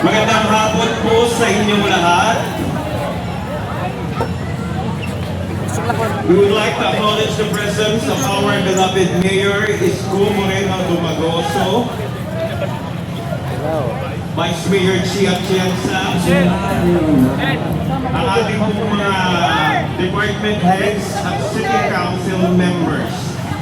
Magandang hapon po sa inyong lahat. We would like to acknowledge the presence of our beloved Mayor Isko Moreno Dumagoso, Vice Mayor Chia Chianza, ang ating mga department heads at city council members.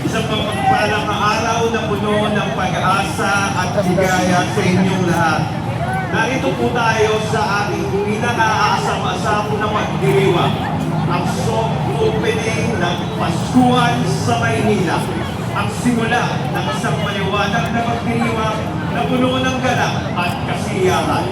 Isang pagpapalang araw na puno ng pag-asa at ligaya sa inyong lahat. Narito po tayo sa ating pinaka-aasam-asam na pagdiriwang, ang soft opening ng Paskuhan sa Maynila. Ang simula ng isang maliwanag na pagdiriwang na puno ng galak at kasiyahan.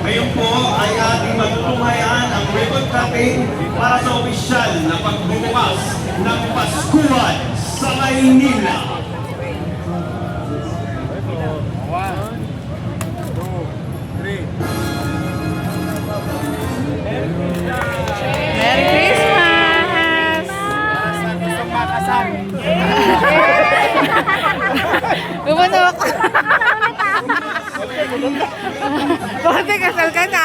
Ngayon po ay ating magtunghayan ang ribbon cutting para sa opisyal na pagbubukas ng Paskuhan sa Maynila. Gumano ako. Bakit kasal ka na?